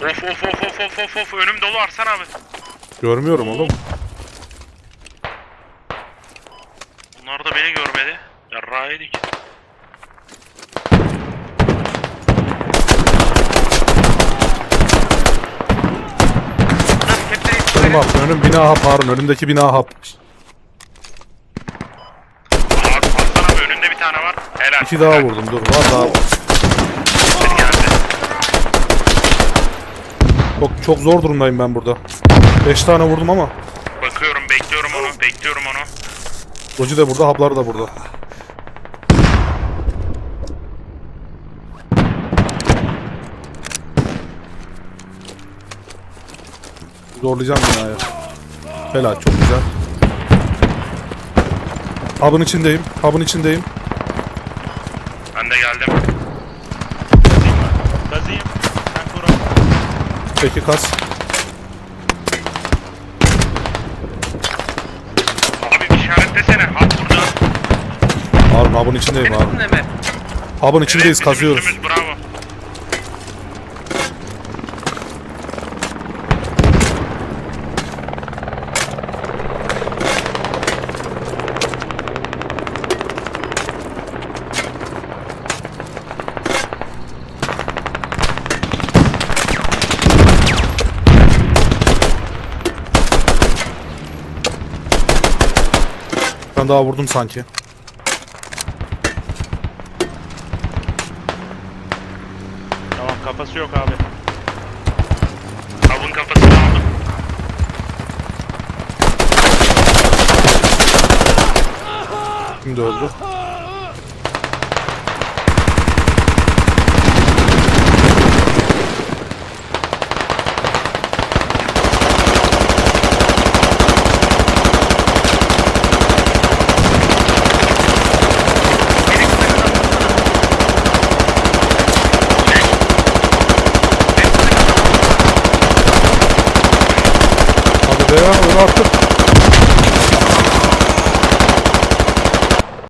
Of of of of of of of önüm dolu Arslan abi. Görmüyorum oğlum. Bunlar da beni görmedi. Yarrağı yedik. Önüm hap. Önüm bina hap Harun. Önümdeki bina hap. Abi abi önünde bir tane var. Helal. İki daha vurdum. Dur var daha. Bir Çok, çok zor durumdayım ben burada. Beş tane vurdum ama. Bakıyorum bekliyorum onu. Bekliyorum onu. Roji de burada, haplar da burada. Zorlayacağım binayı. Helal, çok güzel. Hub'ın içindeyim, hub'ın içindeyim. Ben de geldim. Peki kas. Abi bir işaretlesene. Hat burada. Harun hub'ın içindeyim mi? Hub'ın içindeyiz, kazıyoruz. üstümüz, bravo. Ben daha vurdum sanki. Tamam kafası yok abi. Avın kafasını aldım. Şimdi öldü. Hadi be ya, öyle artık.